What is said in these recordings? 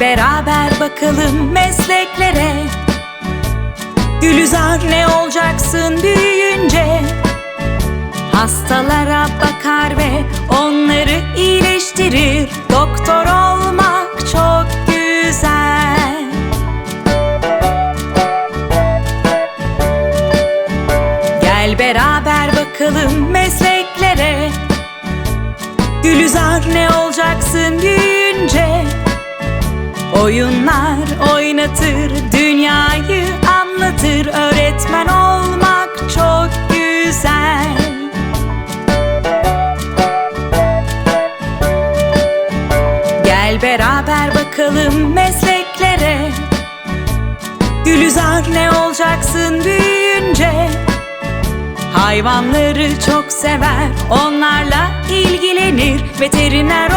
Beraber bakalım mesleklere. Gülizar ne olacaksın büyüyünce? Hastalara bakar ve onları iyileştirir. Doktor olmak çok güzel. Gel beraber bakalım mesleklere. Gülizar ne olacaksın büyüyünce Oyunlar oynatır, dünyayı anlatır. Öğretmen olmak çok güzel. Gel beraber bakalım mesleklere. Gülizar ne olacaksın büyüyünce? Hayvanları çok sever, onlarla ilgilenir. Veteriner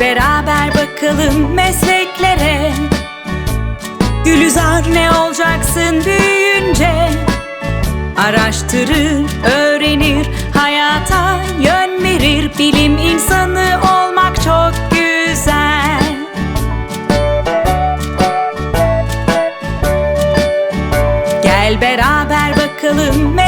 Beraber bakalım mesleklere. Gülizar ne olacaksın büyüyünce? Araştırır, öğrenir, hayata yön verir. Bilim insanı olmak çok güzel. Gel beraber bakalım mesleklere